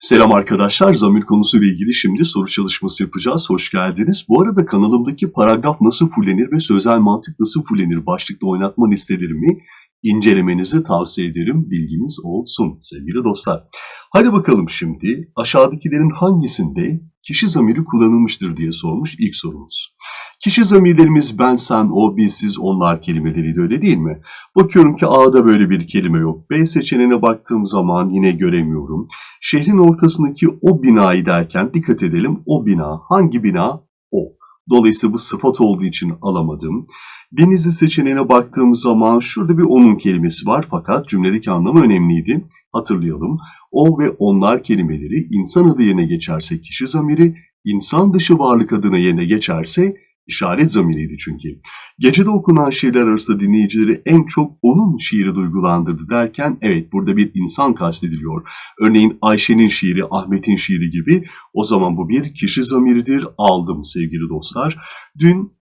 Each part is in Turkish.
Selam arkadaşlar, zamir konusuyla ilgili şimdi soru çalışması yapacağız. Hoş geldiniz. Bu arada kanalımdaki paragraf nasıl fullenir ve sözel mantık nasıl fullenir başlıkta oynatma listelerimi incelemenizi tavsiye ederim. Bilginiz olsun sevgili dostlar. Hadi bakalım şimdi aşağıdakilerin hangisinde kişi zamiri kullanılmıştır diye sormuş ilk sorumuz. Kişi zamirlerimiz ben, sen, o, biz, siz, onlar kelimeleriydi öyle değil mi? Bakıyorum ki A'da böyle bir kelime yok. B seçeneğine baktığım zaman yine göremiyorum. Şehrin ortasındaki o binayı derken dikkat edelim. O bina hangi bina? Dolayısıyla bu sıfat olduğu için alamadım. Denizli seçeneğine baktığım zaman şurada bir onun kelimesi var fakat cümledeki anlamı önemliydi. Hatırlayalım. O ve onlar kelimeleri insan adı yerine geçerse kişi zamiri, insan dışı varlık adına yerine geçerse işaret zamiriydi çünkü. Gecede okunan şiirler arasında dinleyicileri en çok onun şiiri duygulandırdı derken evet burada bir insan kastediliyor. Örneğin Ayşe'nin şiiri, Ahmet'in şiiri gibi o zaman bu bir kişi zamiridir aldım sevgili dostlar. Dün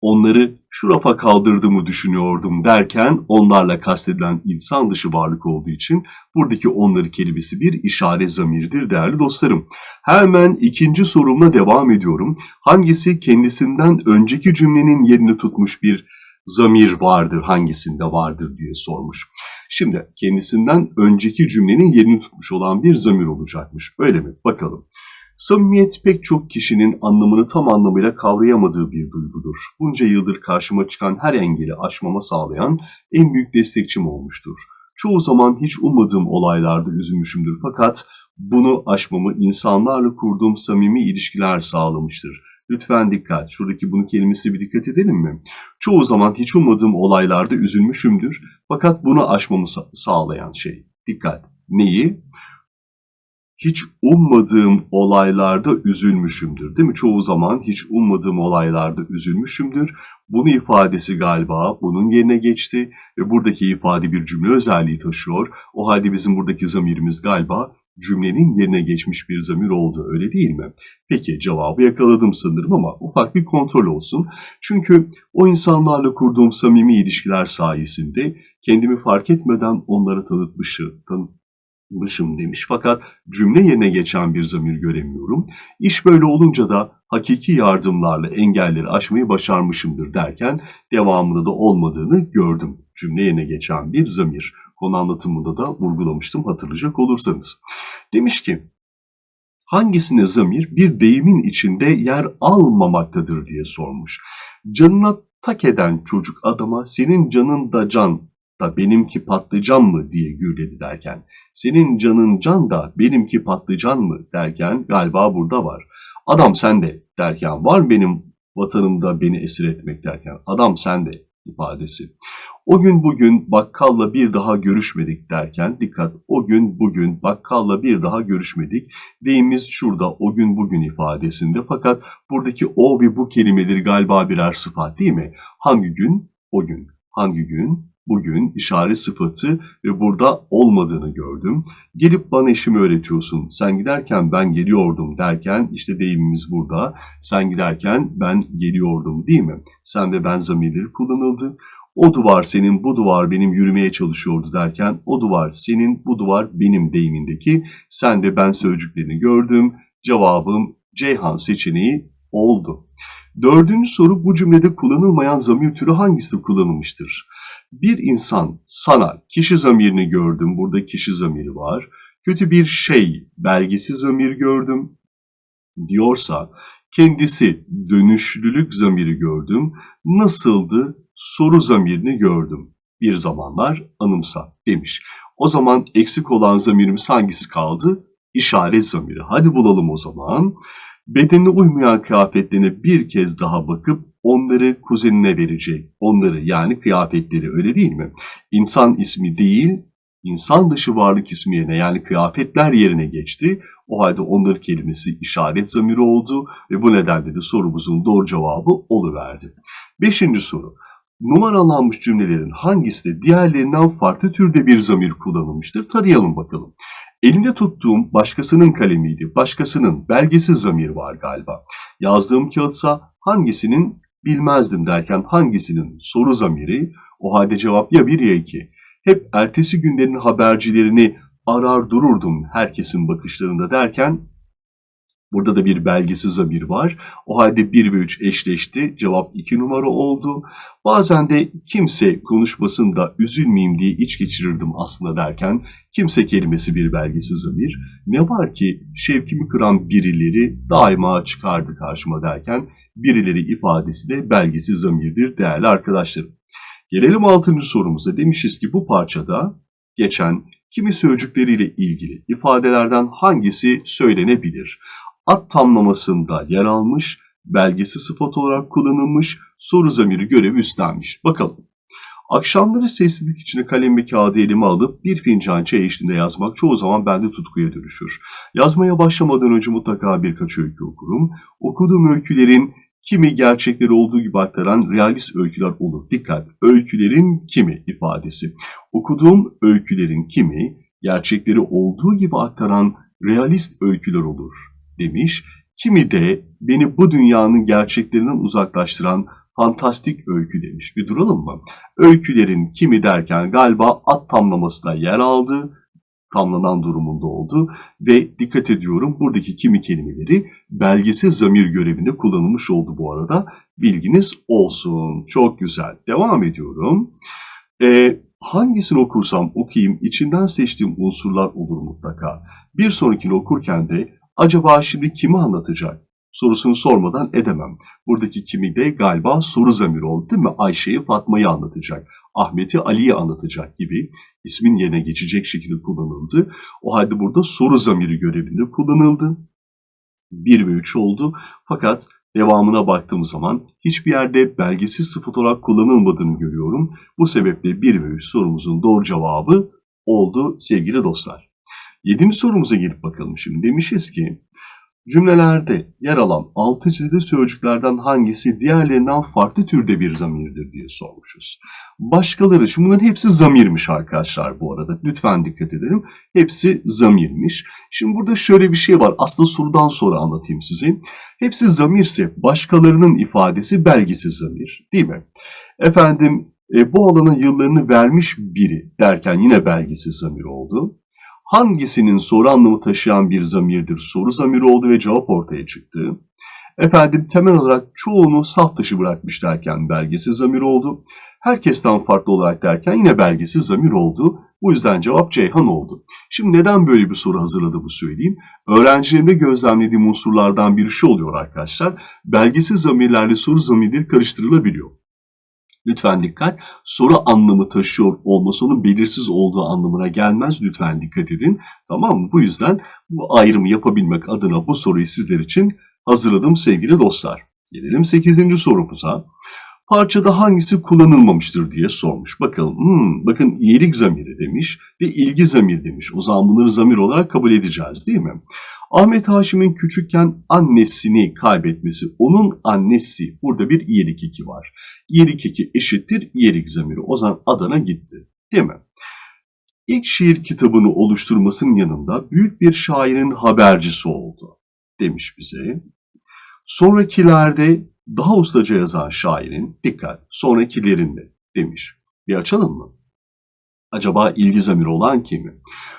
onları şu rafa kaldırdığımı düşünüyordum derken onlarla kastedilen insan dışı varlık olduğu için buradaki onları kelimesi bir işaret zamiridir değerli dostlarım. Hemen ikinci sorumla devam ediyorum. Hangisi kendisinden önceki cümlenin yerini tutmuş bir zamir vardır, hangisinde vardır diye sormuş. Şimdi kendisinden önceki cümlenin yerini tutmuş olan bir zamir olacakmış. Öyle mi? Bakalım. Samimiyet pek çok kişinin anlamını tam anlamıyla kavrayamadığı bir duygudur. Bunca yıldır karşıma çıkan her engeli aşmama sağlayan en büyük destekçim olmuştur. Çoğu zaman hiç ummadığım olaylarda üzülmüşümdür fakat bunu aşmamı insanlarla kurduğum samimi ilişkiler sağlamıştır. Lütfen dikkat. Şuradaki bunu kelimesi bir dikkat edelim mi? Çoğu zaman hiç ummadığım olaylarda üzülmüşümdür fakat bunu aşmamı sa- sağlayan şey. Dikkat. Neyi? Hiç ummadığım olaylarda üzülmüşümdür. Değil mi? Çoğu zaman hiç ummadığım olaylarda üzülmüşümdür. Bunu ifadesi galiba bunun yerine geçti ve buradaki ifade bir cümle özelliği taşıyor. O halde bizim buradaki zamirimiz galiba cümlenin yerine geçmiş bir zamir oldu öyle değil mi? Peki cevabı yakaladım sanırım ama ufak bir kontrol olsun. Çünkü o insanlarla kurduğum samimi ilişkiler sayesinde kendimi fark etmeden onlara tanıtmışım, tanı, mışım demiş fakat cümle yerine geçen bir zamir göremiyorum. İş böyle olunca da hakiki yardımlarla engelleri aşmayı başarmışımdır derken devamında da olmadığını gördüm. Cümle yerine geçen bir zamir. Konu anlatımında da vurgulamıştım hatırlayacak olursanız. Demiş ki hangisine zamir bir deyimin içinde yer almamaktadır diye sormuş. Canına tak eden çocuk adama senin canın da can da benimki patlıcan mı diye gürledi derken senin canın can da benimki patlıcan mı derken galiba burada var. Adam sende derken var benim vatanımda beni esir etmek derken adam sende ifadesi. O gün bugün bakkalla bir daha görüşmedik derken dikkat o gün bugün bakkalla bir daha görüşmedik. Deyimiz şurada o gün bugün ifadesinde fakat buradaki o ve bu kelimeleri galiba birer sıfat değil mi? Hangi gün? O gün. Hangi gün? Bugün işaret sıfatı burada olmadığını gördüm. Gelip bana işimi öğretiyorsun. Sen giderken ben geliyordum derken işte deyimimiz burada. Sen giderken ben geliyordum değil mi? Sen ve ben zamirleri kullanıldı. O duvar senin, bu duvar benim yürümeye çalışıyordu derken o duvar senin, bu duvar benim deyimindeki sen de ben sözcüklerini gördüm. Cevabım Ceyhan seçeneği oldu. Dördüncü soru bu cümlede kullanılmayan zamir türü hangisi kullanılmıştır? Bir insan sana kişi zamirini gördüm. Burada kişi zamiri var. Kötü bir şey belgesi zamir gördüm diyorsa kendisi dönüşlülük zamiri gördüm. Nasıldı soru zamirini gördüm. Bir zamanlar anımsa demiş. O zaman eksik olan zamirimiz hangisi kaldı? İşaret zamiri. Hadi bulalım o zaman. Bedenine uymayan kıyafetlerine bir kez daha bakıp onları kuzenine verecek. Onları yani kıyafetleri öyle değil mi? İnsan ismi değil, insan dışı varlık ismi yerine yani kıyafetler yerine geçti. O halde onları kelimesi işaret zamiri oldu ve bu nedenle de sorumuzun doğru cevabı oluverdi. Beşinci soru. Numaralanmış cümlelerin hangisi de diğerlerinden farklı türde bir zamir kullanılmıştır? Tarayalım bakalım. Elimde tuttuğum başkasının kalemiydi. Başkasının belgesiz zamir var galiba. Yazdığım kağıtsa hangisinin bilmezdim derken hangisinin soru zamiri o halde cevap ya bir ya iki. Hep ertesi günlerin habercilerini arar dururdum herkesin bakışlarında derken burada da bir belgesiz zamir var. O halde 1 ve 3 eşleşti. Cevap 2 numara oldu. Bazen de kimse konuşmasın da üzülmeyeyim diye iç geçirirdim aslında derken kimse kelimesi bir belgesiz zamir. Ne var ki şevkimi kıran birileri daima çıkardı karşıma derken birileri ifadesi de belgesiz zamirdir değerli arkadaşlarım. Gelelim 6. sorumuza. Demişiz ki bu parçada geçen kimi sözcükleriyle ilgili ifadelerden hangisi söylenebilir? At tamlamasında yer almış, belgesi sıfat olarak kullanılmış, soru zamiri görevi üstlenmiş. Bakalım. Akşamları sessizlik içine kalem ve kağıdı elime alıp bir fincan çay eşliğinde yazmak çoğu zaman bende tutkuya dönüşür. Yazmaya başlamadan önce mutlaka birkaç öykü okurum. Okuduğum öykülerin kimi gerçekleri olduğu gibi aktaran realist öyküler olur. Dikkat! Öykülerin kimi ifadesi. Okuduğum öykülerin kimi gerçekleri olduğu gibi aktaran realist öyküler olur demiş. Kimi de beni bu dünyanın gerçeklerinden uzaklaştıran fantastik öykü demiş. Bir duralım mı? Öykülerin kimi derken galiba at tamlaması da yer aldı. Tamlanan durumunda oldu ve dikkat ediyorum buradaki kimi kelimeleri belgesi zamir görevinde kullanılmış oldu bu arada. Bilginiz olsun. Çok güzel. Devam ediyorum. Ee, hangisini okursam okuyayım içinden seçtiğim unsurlar olur mutlaka. Bir sonrakini okurken de acaba şimdi kimi anlatacak sorusunu sormadan edemem. Buradaki kimi de galiba soru zamiri oldu değil mi? Ayşe'yi Fatma'yı anlatacak. Ahmet'i Ali'yi anlatacak gibi ismin yerine geçecek şekilde kullanıldı. O halde burada soru zamiri görevinde kullanıldı. 1 ve 3 oldu. Fakat devamına baktığım zaman hiçbir yerde belgesiz sıfat olarak kullanılmadığını görüyorum. Bu sebeple 1 ve 3 sorumuzun doğru cevabı oldu sevgili dostlar. Yedinci sorumuza gelip bakalım şimdi. Demişiz ki cümlelerde yer alan altı çizili sözcüklerden hangisi diğerlerinden farklı türde bir zamirdir diye sormuşuz. Başkaları, şimdi bunların hepsi zamirmiş arkadaşlar bu arada. Lütfen dikkat edelim. Hepsi zamirmiş. Şimdi burada şöyle bir şey var. Aslında sorudan sonra anlatayım size. Hepsi zamirse başkalarının ifadesi belgisiz zamir değil mi? Efendim e, bu alana yıllarını vermiş biri derken yine belgisiz zamir oldu hangisinin soru anlamı taşıyan bir zamirdir soru zamiri oldu ve cevap ortaya çıktı. Efendim temel olarak çoğunu saf dışı bırakmış derken belgesiz zamir oldu. Herkesten farklı olarak derken yine belgesiz zamir oldu. Bu yüzden cevap Ceyhan oldu. Şimdi neden böyle bir soru hazırladığımı söyleyeyim. Öğrencilerimde gözlemlediğim unsurlardan biri şu oluyor arkadaşlar. Belgesiz zamirlerle soru zamirleri karıştırılabiliyor. Lütfen dikkat. Soru anlamı taşıyor olması onun belirsiz olduğu anlamına gelmez. Lütfen dikkat edin. Tamam mı? Bu yüzden bu ayrımı yapabilmek adına bu soruyu sizler için hazırladım sevgili dostlar. Gelelim 8. sorumuza. Parçada hangisi kullanılmamıştır diye sormuş. Bakalım. Hmm, bakın iyilik zamiri demiş ve ilgi zamiri demiş. O zaman bunları zamir olarak kabul edeceğiz değil mi? Ahmet Haşim'in küçükken annesini kaybetmesi, onun annesi, burada bir iyilik eki var. İyilik eki eşittir iyilik zamiri. O zaman Adana gitti. Değil mi? İlk şiir kitabını oluşturmasının yanında büyük bir şairin habercisi oldu demiş bize. Sonrakilerde daha ustaca yazan şairin, dikkat, sonrakilerinde demiş. Bir açalım mı? Acaba ilgi zamiri olan kimi?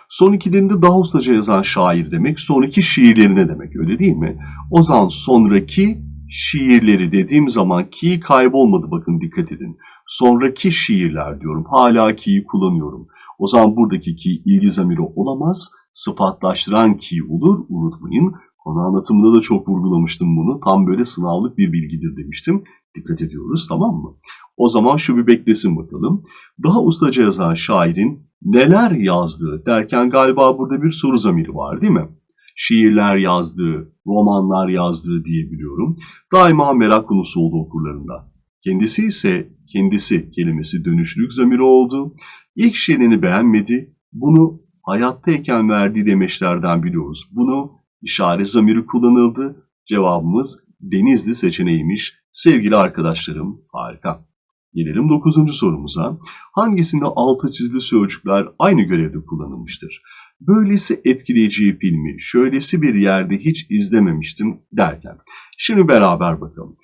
Son ikilerinde daha ustaca yazan şair demek, sonraki şiirlerine demek öyle değil mi? O zaman sonraki şiirleri dediğim zaman ki kaybolmadı bakın dikkat edin. Sonraki şiirler diyorum. Hala ki'yi kullanıyorum. O zaman buradaki ki ilgi zamiri olamaz. Sıfatlaştıran ki olur unutmayın. Konu anlatımında da çok vurgulamıştım bunu. Tam böyle sınavlık bir bilgidir demiştim. Dikkat ediyoruz tamam mı? O zaman şu bir beklesin bakalım. Daha ustaca yazan şairin neler yazdığı derken galiba burada bir soru zamiri var değil mi? Şiirler yazdığı, romanlar yazdığı diyebiliyorum. Daima merak konusu oldu okurlarında. Kendisi ise kendisi kelimesi dönüşlük zamiri oldu. İlk şiirini beğenmedi. Bunu hayattayken verdiği demeçlerden biliyoruz. Bunu işaret zamiri kullanıldı. Cevabımız Denizli seçeneğiymiş. Sevgili arkadaşlarım harika. Gelelim 9. sorumuza. Hangisinde altı çizili sözcükler aynı görevde kullanılmıştır? Böylesi etkileyici filmi şöylesi bir yerde hiç izlememiştim derken. Şimdi beraber bakalım.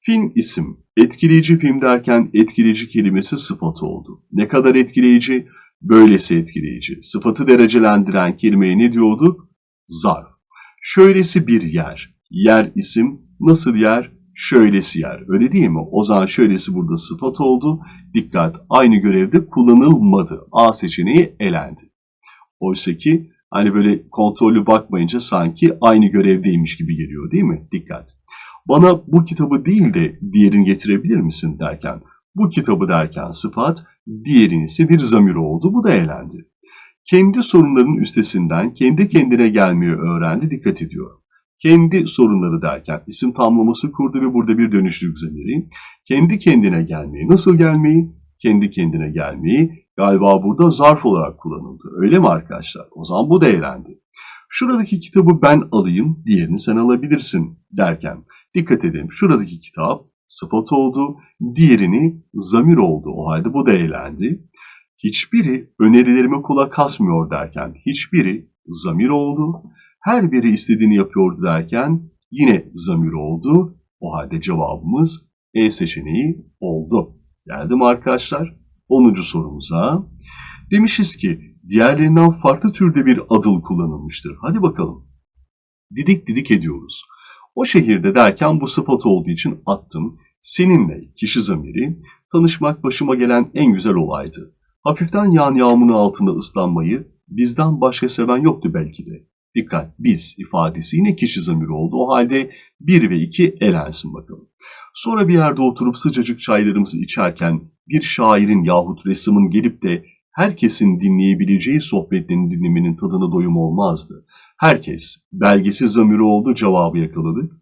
Film isim. Etkileyici film derken etkileyici kelimesi sıfatı oldu. Ne kadar etkileyici? Böylesi etkileyici. Sıfatı derecelendiren kelimeye ne diyorduk? Zarf. Şöylesi bir yer. Yer isim. Nasıl yer? Şöylesi yer. Öyle değil mi? O zaman şöylesi burada sıfat oldu. Dikkat aynı görevde kullanılmadı. A seçeneği elendi. Oysa ki hani böyle kontrollü bakmayınca sanki aynı görevdeymiş gibi geliyor değil mi? Dikkat. Bana bu kitabı değil de diğerini getirebilir misin derken bu kitabı derken sıfat, diğerin ise bir zamir oldu. Bu da elendi. Kendi sorunlarının üstesinden kendi kendine gelmeyi öğrendi. Dikkat ediyorum. Kendi sorunları derken isim tamlaması kurdu ve burada bir dönüşlük zamiri. Kendi kendine gelmeyi. Nasıl gelmeyi? Kendi kendine gelmeyi galiba burada zarf olarak kullanıldı. Öyle mi arkadaşlar? O zaman bu da elendi. Şuradaki kitabı ben alayım, diğerini sen alabilirsin derken dikkat edelim. Şuradaki kitap sıfat oldu, diğerini zamir oldu. O halde bu da eğlendi. Hiçbiri önerilerime kulak asmıyor derken hiçbiri zamir oldu. Her biri istediğini yapıyordu derken yine zamir oldu. O halde cevabımız E seçeneği oldu. Geldi mi arkadaşlar? 10. sorumuza. Demişiz ki diğerlerinden farklı türde bir adıl kullanılmıştır. Hadi bakalım. Didik didik ediyoruz. O şehirde derken bu sıfat olduğu için attım. Seninle kişi zamiri, tanışmak başıma gelen en güzel olaydı. Hafiften yağan yağmurun altında ıslanmayı bizden başka seven yoktu belki de. Dikkat biz ifadesi yine kişi zamiri oldu. O halde 1 ve 2 elensin bakalım. Sonra bir yerde oturup sıcacık çaylarımızı içerken bir şairin yahut ressamın gelip de herkesin dinleyebileceği sohbetlerini dinlemenin tadına doyum olmazdı. Herkes belgesiz zamiri oldu cevabı yakaladı.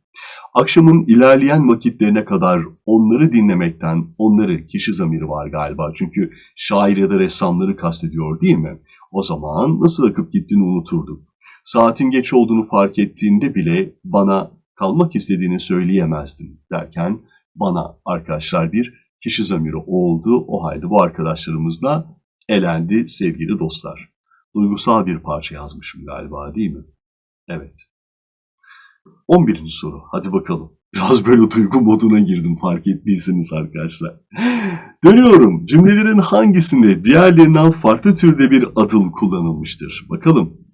Akşamın ilerleyen vakitlerine kadar onları dinlemekten, onları kişi zamiri var galiba. Çünkü şair ya da ressamları kastediyor değil mi? O zaman nasıl akıp gittiğini unuturduk. Saatin geç olduğunu fark ettiğinde bile bana kalmak istediğini söyleyemezdin derken bana arkadaşlar bir kişi zamiri oldu. O halde bu arkadaşlarımızla elendi sevgili dostlar. Duygusal bir parça yazmışım galiba değil mi? Evet. 11. soru. Hadi bakalım. Biraz böyle duygu moduna girdim fark ettiyseniz arkadaşlar. Dönüyorum. Cümlelerin hangisinde diğerlerinden farklı türde bir adıl kullanılmıştır? Bakalım.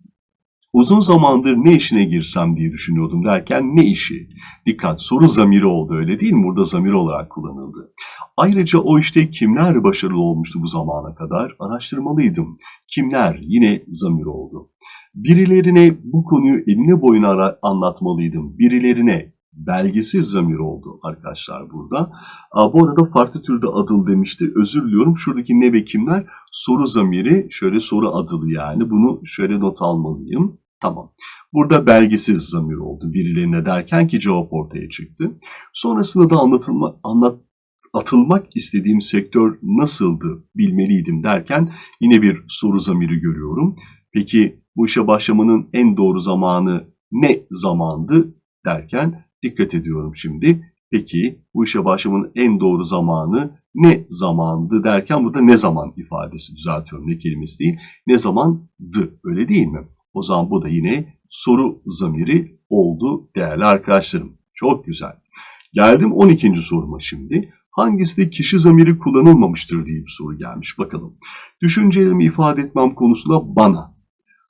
Uzun zamandır ne işine girsem diye düşünüyordum derken ne işi? Dikkat soru zamiri oldu öyle değil mi? Burada zamir olarak kullanıldı. Ayrıca o işte kimler başarılı olmuştu bu zamana kadar araştırmalıydım. Kimler yine zamir oldu. Birilerine bu konuyu eline boyuna anlatmalıydım. Birilerine belgesiz zamir oldu arkadaşlar burada. Aa, bu arada farklı türde adıl demişti. Özür diliyorum. Şuradaki ne ve kimler soru zamiri şöyle soru adılı yani. Bunu şöyle not almalıyım. Tamam. Burada belgesiz zamir oldu birilerine derken ki cevap ortaya çıktı. Sonrasında da anlatılma, anlat, atılmak istediğim sektör nasıldı bilmeliydim derken yine bir soru zamiri görüyorum. Peki bu işe başlamanın en doğru zamanı ne zamandı derken dikkat ediyorum şimdi. Peki bu işe başlamanın en doğru zamanı ne zamandı derken burada ne zaman ifadesi düzeltiyorum ne kelimesi değil. Ne zamandı öyle değil mi? O zaman bu da yine soru zamiri oldu değerli arkadaşlarım. Çok güzel. Geldim 12. soruma şimdi. Hangisi de kişi zamiri kullanılmamıştır diye bir soru gelmiş. Bakalım. Düşüncelerimi ifade etmem konusunda bana.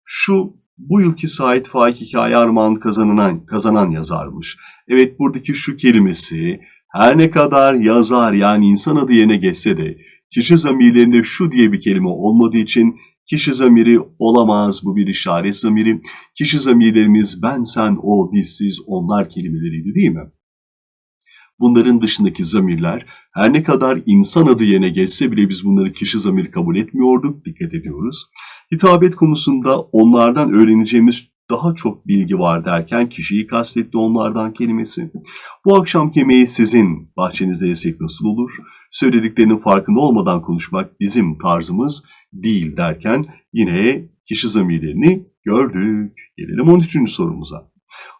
Şu bu yılki Sait Faik Hikaye Armağan kazanan, kazanan yazarmış. Evet buradaki şu kelimesi her ne kadar yazar yani insan adı yerine geçse de kişi zamirlerinde şu diye bir kelime olmadığı için kişi zamiri olamaz bu bir işaret zamiri. Kişi zamirlerimiz ben, sen, o, biz, siz, onlar kelimeleriydi değil mi? Bunların dışındaki zamirler her ne kadar insan adı yerine geçse bile biz bunları kişi zamiri kabul etmiyorduk. Dikkat ediyoruz. Hitabet konusunda onlardan öğreneceğimiz daha çok bilgi var derken kişiyi kastetti onlardan kelimesi. Bu akşam yemeği sizin bahçenizde yesek nasıl olur? Söylediklerinin farkında olmadan konuşmak bizim tarzımız değil derken yine kişi zamirlerini gördük. Gelelim 13. sorumuza.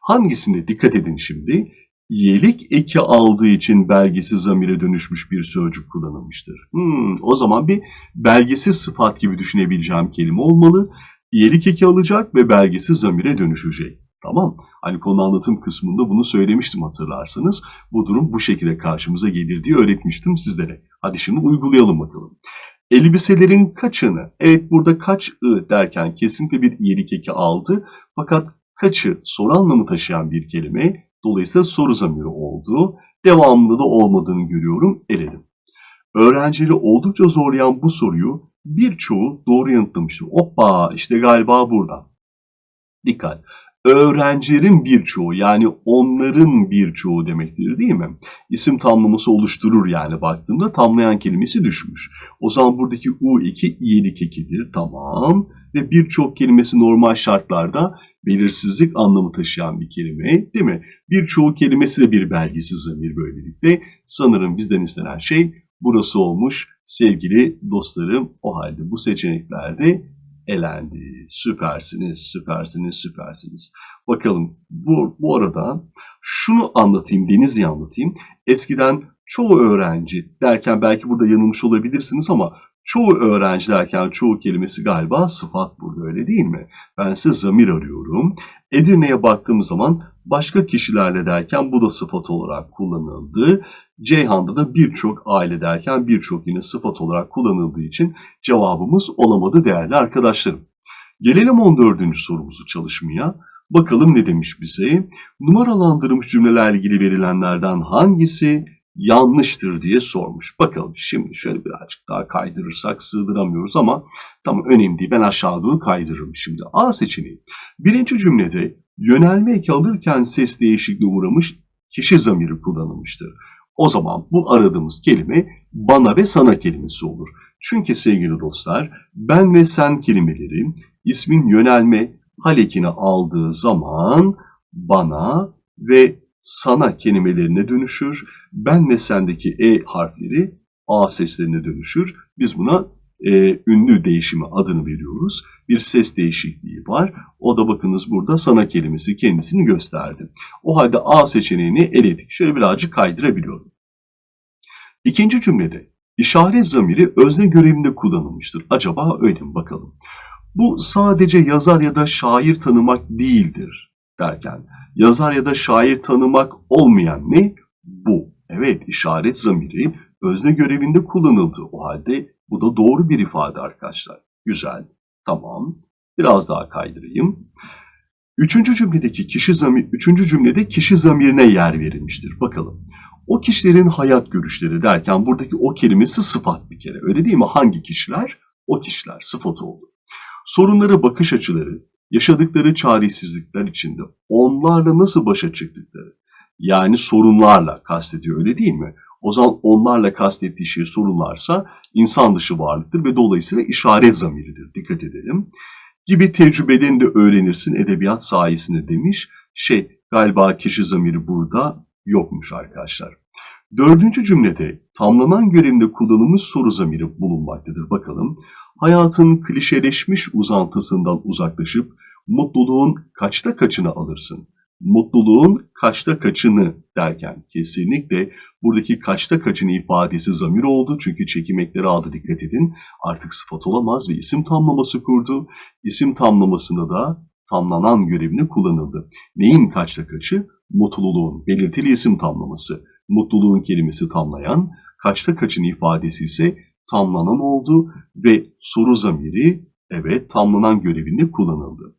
Hangisinde dikkat edin şimdi? Yelik eki aldığı için belgesiz zamire dönüşmüş bir sözcük kullanılmıştır. Hmm, o zaman bir belgesiz sıfat gibi düşünebileceğim kelime olmalı. Yelik eki alacak ve belgesiz zamire dönüşecek. Tamam. Hani konu anlatım kısmında bunu söylemiştim hatırlarsanız. Bu durum bu şekilde karşımıza gelir diye öğretmiştim sizlere. Hadi şimdi uygulayalım bakalım. Elbiselerin kaçını, evet burada kaç ı derken kesinlikle bir iyilik eki aldı. Fakat kaçı soru anlamı taşıyan bir kelime. Dolayısıyla soru zamiri oldu. Devamında da olmadığını görüyorum, eledim. Öğrencileri oldukça zorlayan bu soruyu birçoğu doğru yanıtlamıştır. Hoppa işte galiba buradan. Dikkat. Öğrencilerin birçoğu yani onların birçoğu demektir değil mi? İsim tamlaması oluşturur yani baktığımda tamlayan kelimesi düşmüş. O zaman buradaki U2 iyilik ekidir. Tamam. Ve birçok kelimesi normal şartlarda belirsizlik anlamı taşıyan bir kelime değil mi? Birçoğu kelimesi de bir belgisiz zamir böylelikle. Sanırım bizden istenen şey burası olmuş sevgili dostlarım. O halde bu seçeneklerde elendi. Süpersiniz, süpersiniz, süpersiniz. Bakalım bu, bu arada şunu anlatayım, Denizli'yi anlatayım. Eskiden çoğu öğrenci derken belki burada yanılmış olabilirsiniz ama çoğu öğrenci derken çoğu kelimesi galiba sıfat burada öyle değil mi? Ben size zamir arıyorum. Edirne'ye baktığım zaman başka kişilerle derken bu da sıfat olarak kullanıldı. Ceyhan'da da birçok aile derken birçok yine sıfat olarak kullanıldığı için cevabımız olamadı değerli arkadaşlarım. Gelelim 14. sorumuzu çalışmaya. Bakalım ne demiş bize? Numaralandırılmış cümlelerle ilgili verilenlerden hangisi yanlıştır diye sormuş. Bakalım şimdi şöyle birazcık daha kaydırırsak sığdıramıyoruz ama tam önemli değil. Ben aşağı doğru kaydırırım şimdi. A seçeneği. Birinci cümlede yönelme eki alırken ses değişikliğine uğramış kişi zamiri kullanılmıştır. O zaman bu aradığımız kelime bana ve sana kelimesi olur. Çünkü sevgili dostlar ben ve sen kelimeleri ismin yönelme hal ekini aldığı zaman bana ve sana kelimelerine dönüşür. Ben ve sendeki e harfleri a seslerine dönüşür. Biz buna e, ünlü değişimi adını veriyoruz. Bir ses değişikliği var. O da bakınız burada sana kelimesi kendisini gösterdi. O halde A seçeneğini eledik. Şöyle birazcık kaydırabiliyorum. İkinci cümlede işaret zamiri özne görevinde kullanılmıştır. Acaba öyle mi bakalım? Bu sadece yazar ya da şair tanımak değildir derken yazar ya da şair tanımak olmayan ne? Bu. Evet işaret zamiri özne görevinde kullanıldı. O halde bu da doğru bir ifade arkadaşlar. Güzel. Tamam. Biraz daha kaydırayım. Üçüncü cümledeki kişi zamir, üçüncü cümlede kişi zamirine yer verilmiştir. Bakalım. O kişilerin hayat görüşleri derken buradaki o kelimesi sıfat bir kere. Öyle değil mi? Hangi kişiler? O kişiler sıfat oldu. Sorunlara bakış açıları, yaşadıkları çaresizlikler içinde onlarla nasıl başa çıktıkları, yani sorunlarla kastediyor öyle değil mi? O zaman onlarla kastettiği şey sorunlarsa insan dışı varlıktır ve dolayısıyla işaret zamiridir. Dikkat edelim. Gibi tecrübelerini de öğrenirsin edebiyat sayesinde demiş. Şey galiba kişi zamiri burada yokmuş arkadaşlar. Dördüncü cümlede tamlanan görevinde kullanılmış soru zamiri bulunmaktadır. Bakalım. Hayatın klişeleşmiş uzantısından uzaklaşıp mutluluğun kaçta kaçını alırsın? Mutluluğun kaçta kaçını derken kesinlikle buradaki kaçta kaçını ifadesi zamir oldu. Çünkü çekimekleri aldı dikkat edin. Artık sıfat olamaz ve isim tamlaması kurdu. İsim tamlamasında da tamlanan görevini kullanıldı. Neyin kaçta kaçı? Mutluluğun belirtili isim tamlaması. Mutluluğun kelimesi tamlayan, kaçta kaçın ifadesi ise tamlanan oldu ve soru zamiri evet tamlanan görevinde kullanıldı.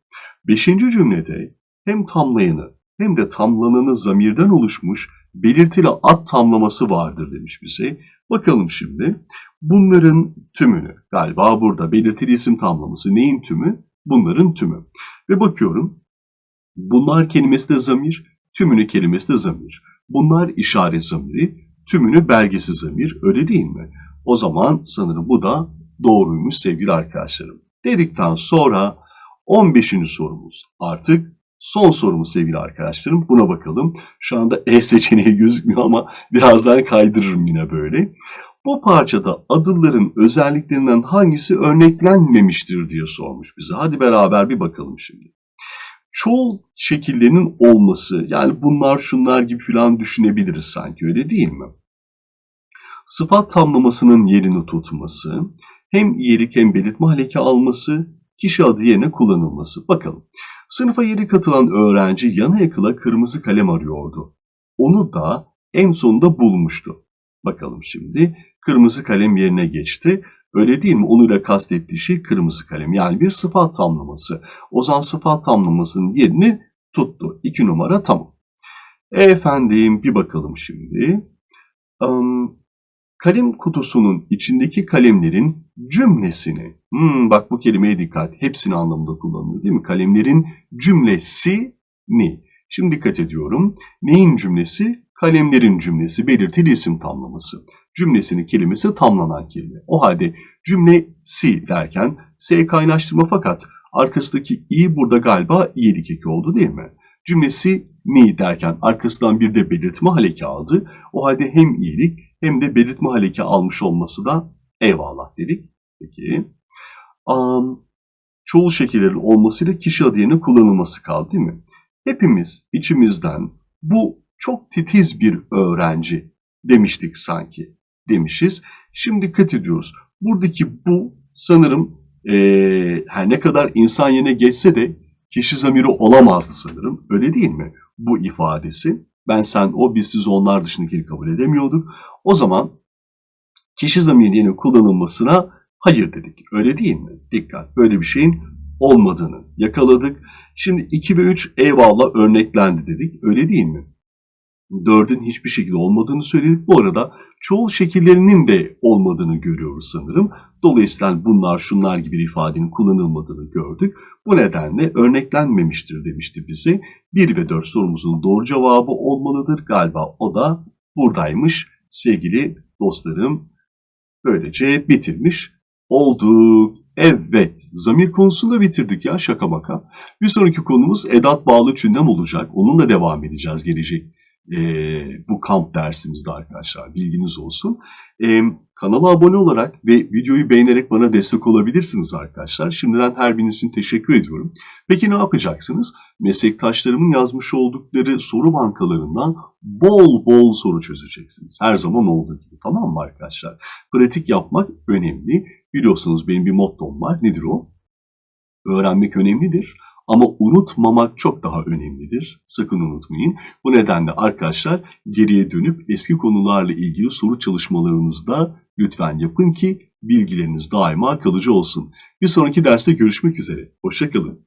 Beşinci cümlede hem tamlayanı hem de tamlananı zamirden oluşmuş belirtili ad tamlaması vardır demiş bize. Bakalım şimdi bunların tümünü galiba burada belirtili isim tamlaması neyin tümü? Bunların tümü. Ve bakıyorum bunlar kelimesi de zamir, tümünü kelimesi de zamir. Bunlar işaret zamiri, tümünü belgesi zamir öyle değil mi? O zaman sanırım bu da doğruymuş sevgili arkadaşlarım. Dedikten sonra 15. sorumuz artık son sorumuz sevgili arkadaşlarım. Buna bakalım. Şu anda E seçeneği gözükmüyor ama birazdan kaydırırım yine böyle. Bu parçada adılların özelliklerinden hangisi örneklenmemiştir diye sormuş bize. Hadi beraber bir bakalım şimdi. Çoğul şekillerinin olması yani bunlar şunlar gibi falan düşünebiliriz sanki öyle değil mi? Sıfat tamlamasının yerini tutması, hem iyilik hem belirtme haleki alması, kişi adı yerine kullanılması. Bakalım. Sınıfa yeni katılan öğrenci yana yakıla kırmızı kalem arıyordu. Onu da en sonunda bulmuştu. Bakalım şimdi kırmızı kalem yerine geçti. Öyle değil mi? Onunla kastettiği şey kırmızı kalem. Yani bir sıfat tamlaması. Ozan sıfat tamlamasının yerini tuttu. İki numara tamam. E efendim bir bakalım şimdi. Am, kalem kutusunun içindeki kalemlerin cümlesini. Hmm, bak bu kelimeye dikkat. Hepsini anlamında kullanılıyor değil mi? Kalemlerin cümlesini. Şimdi dikkat ediyorum. Neyin cümlesi? Kalemlerin cümlesi. Belirtili isim tamlaması. Cümlesinin kelimesi tamlanan kelime. O halde cümlesi derken S kaynaştırma fakat arkasındaki i burada galiba iyilik eki oldu değil mi? Cümlesi ni derken arkasından bir de belirtme haleki aldı. O halde hem iyilik hem de belirtme haleki almış olması da eyvallah dedik. Peki. Am, çoğul şekillerin olmasıyla kişi adı kullanılması kaldı değil mi? Hepimiz içimizden bu çok titiz bir öğrenci demiştik sanki demişiz. Şimdi dikkat ediyoruz. Buradaki bu sanırım eee, her ne kadar insan yerine geçse de kişi zamiri olamazdı sanırım. Öyle değil mi? Bu ifadesi. Ben sen o biz siz onlar dışındakini kabul edemiyorduk. O zaman kişi zamiri yerine kullanılmasına hayır dedik. Öyle değil mi? Dikkat. Böyle bir şeyin olmadığını yakaladık. Şimdi 2 ve 3 eyvallah örneklendi dedik. Öyle değil mi? 4'ün hiçbir şekilde olmadığını söyledik. Bu arada çoğul şekillerinin de olmadığını görüyoruz sanırım. Dolayısıyla bunlar şunlar gibi ifadenin kullanılmadığını gördük. Bu nedenle örneklenmemiştir demişti bize. 1 ve 4 sorumuzun doğru cevabı olmalıdır. Galiba o da buradaymış sevgili dostlarım. Böylece bitirmiş olduk. Evet, zamir konusunu da bitirdik ya şaka maka. Bir sonraki konumuz edat bağlı cümlem olacak. Onunla devam edeceğiz gelecek eee, bu kamp dersimizde arkadaşlar. Bilginiz olsun. Eee, kanala abone olarak ve videoyu beğenerek bana destek olabilirsiniz arkadaşlar. Şimdiden her biriniz için teşekkür ediyorum. Peki ne yapacaksınız? Meslektaşlarımın yazmış oldukları soru bankalarından bol bol soru çözeceksiniz. Her zaman olduğu gibi tamam mı arkadaşlar? Pratik yapmak önemli. Biliyorsunuz benim bir mottom var. Nedir o? Öğrenmek önemlidir ama unutmamak çok daha önemlidir. Sakın unutmayın. Bu nedenle arkadaşlar geriye dönüp eski konularla ilgili soru çalışmalarınızı da lütfen yapın ki bilgileriniz daima kalıcı olsun. Bir sonraki derste görüşmek üzere. Hoşçakalın.